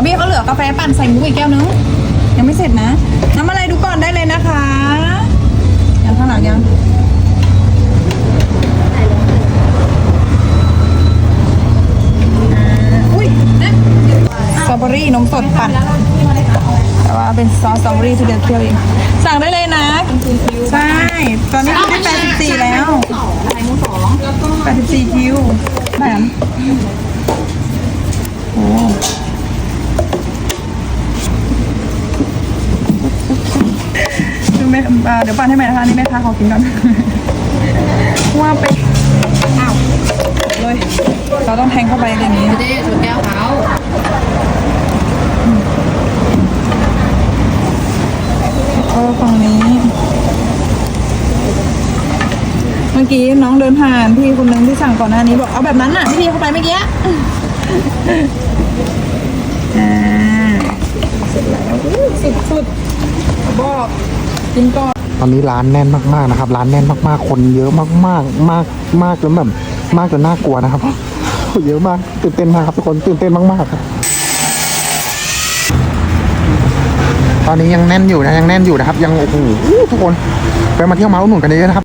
ของพี่เขาเหลือกาแฟปั่นใส่มุกอีกแก้วนึงยังไม่เสร็จนะน้ำอะไรดูก่อนได้เลยนะคะยังข้างหลังยังอุ้ยสตรอเบอรี่นมสดปั่นแต่ว่าเป็นซอสสตรอเบอรี่ที่เดียวเคี่ยวเองสั่งได้เลยนะใช่ตอนนี้คิวได้84แล้ว84คิวแหม เดี๋ยวปั่นให้ใหม่นะคะนี่แม่ค้าขอกินก่อนว่าไปอ้าวเลยเราต้องแทงเข้าไปอย่างนี้เด้ชนแก้วเขาเออฝั่งนี้ เมื่อกี้น้องเดินผ่านพี่คนนึงที่สั่งก่อนหน้านี้บอกเอาแบบนั้นน่ะที่พี่เข้าไปเมื่อกี้อ่าเสร็จแล้วสุดสุดๆบอก กินก่อนตอนนี้ร้านแน่นมากๆนะครับ ร้านแน่นมากๆ คนเยอะมากๆ มากมากจนแบบมากจนน่ากลัวนะครับ เยอะมากตื่นเต้นมากครับทุกคนตื่นเต้นมากๆครับตอนนี้ยังแน่นอยู่นะยังแน่นอยู่นะครับ ยังโอ้โหทุกคนไปมาเที่ยวมาอุ่นกันเยอะนะครับ